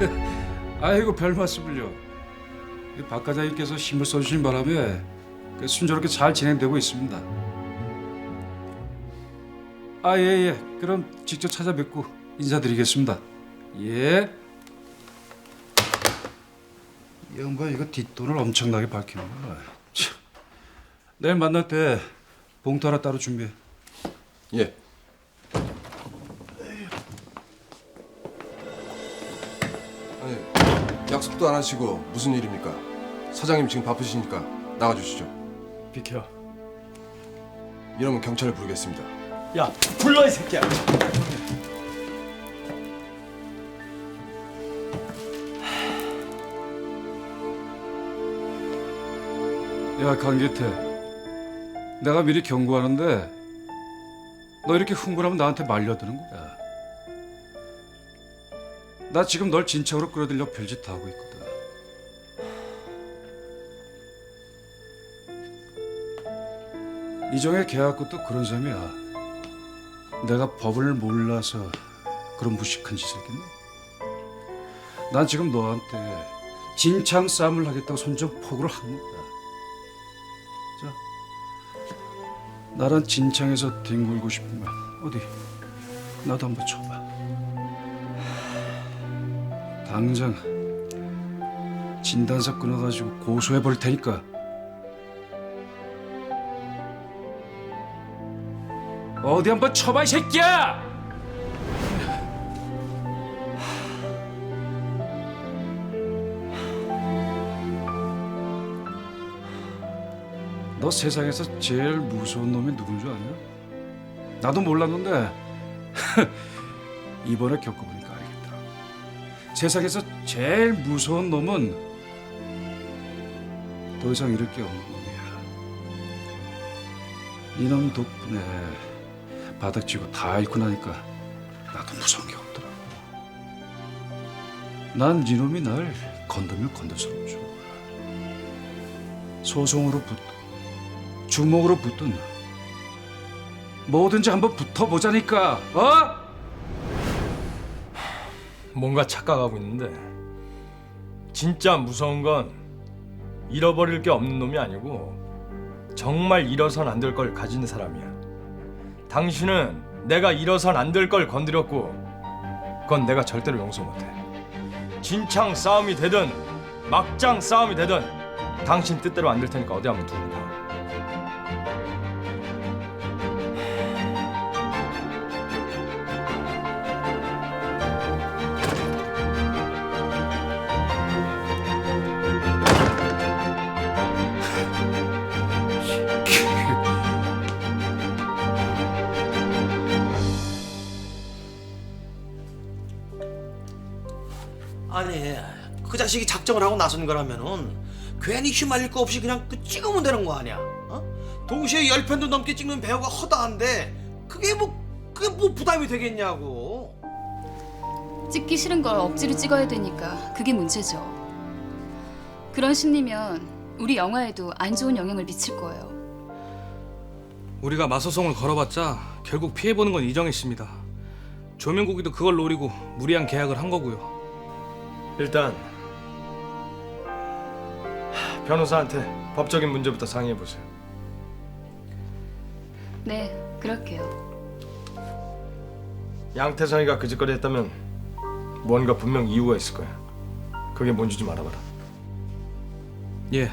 아이고 별 말씀을요. 이박 과장님께서 힘을 써주신 바람에 그 순조롭게 잘 진행되고 있습니다. 아 예예. 그럼 직접 찾아뵙고 인사드리겠습니다. 예. 이 양반 이거 뒷돈을 엄청나게 밝히는구나. 참. 내일 만날 때 봉투 하나 따로 준비해. 예. 아니, 약속도 안 하시고 무슨 일입니까? 사장님 지금 바쁘시니까 나가 주시죠. 비켜. 이러면 경찰을 부르겠습니다. 야, 불러 이 새끼야. 야 강기태 내가 미리 경고하는데 너 이렇게 흥분하면 나한테 말려드는 거야 나 지금 널 진척으로 끌어들여 별짓 다 하고 있거든. 이정의 계약것도 그런 셈이야. 내가 법을 몰라서 그런 무식한 짓을 했겠나? 난 지금 너한테 진창 싸움을 하겠다고 선전포고를 한 거야. 자, 나랑 진창에서 뒹굴고 싶으면 어디? 나도 한번 쳐봐. 당장 진단서 끊어가지고 고소해 볼 테니까. 어디 한번 쳐봐 이 새끼야! 너 세상에서 제일 무서운 놈이 누군 줄 아냐? 나도 몰랐는데 이번에 겪어보니까. 세상에서 제일 무서운 놈은 더 이상 잃을 게 없는 놈이야. 이놈 덕분에 바닥지고 다 잃고 나니까 나도 무서운 게 없더라. 난 이놈이 날 건들면 건들수록 좋아. 소송으로 붙든 주먹으로 붙든 뭐든지 한번 붙어보자니까 어? 뭔가 착각하고 있는데 진짜 무서운 건 잃어버릴 게 없는 놈이 아니고 정말 잃어선 안 될 걸 가진 사람이야. 당신은 내가 잃어선 안 될 걸 건드렸고 그건 내가 절대로 용서 못해. 진창 싸움이 되든 막장 싸움이 되든 당신 뜻대로 안 될 테니까 어디 한번 두고 봐. 아니 그 자식이 작정을 하고 나선 거라면은 괜히 휘말릴 거 없이 그냥 그 찍으면 되는 거 아니야? 어? 동시에 열 편도 넘게 찍는 배우가 허다한데 그게 뭐 그게 뭐 부담이 되겠냐고? 찍기 싫은 걸 억지로 찍어야 되니까 그게 문제죠. 그런 심리면 우리 영화에도 안 좋은 영향을 미칠 거예요. 우리가 마소송을 걸어봤자 결국 피해보는 건 이정혜 씨입니다. 조명국이도 그걸 노리고 무리한 계약을 한 거고요. 일단 하, 변호사한테 법적인 문제부터 상의해 보세요. 네, 그럴게요. 양태성이가 그 짓거리 했다면 뭔가 분명 이유가 있을 거야. 그게 뭔지 좀 알아봐라. 예,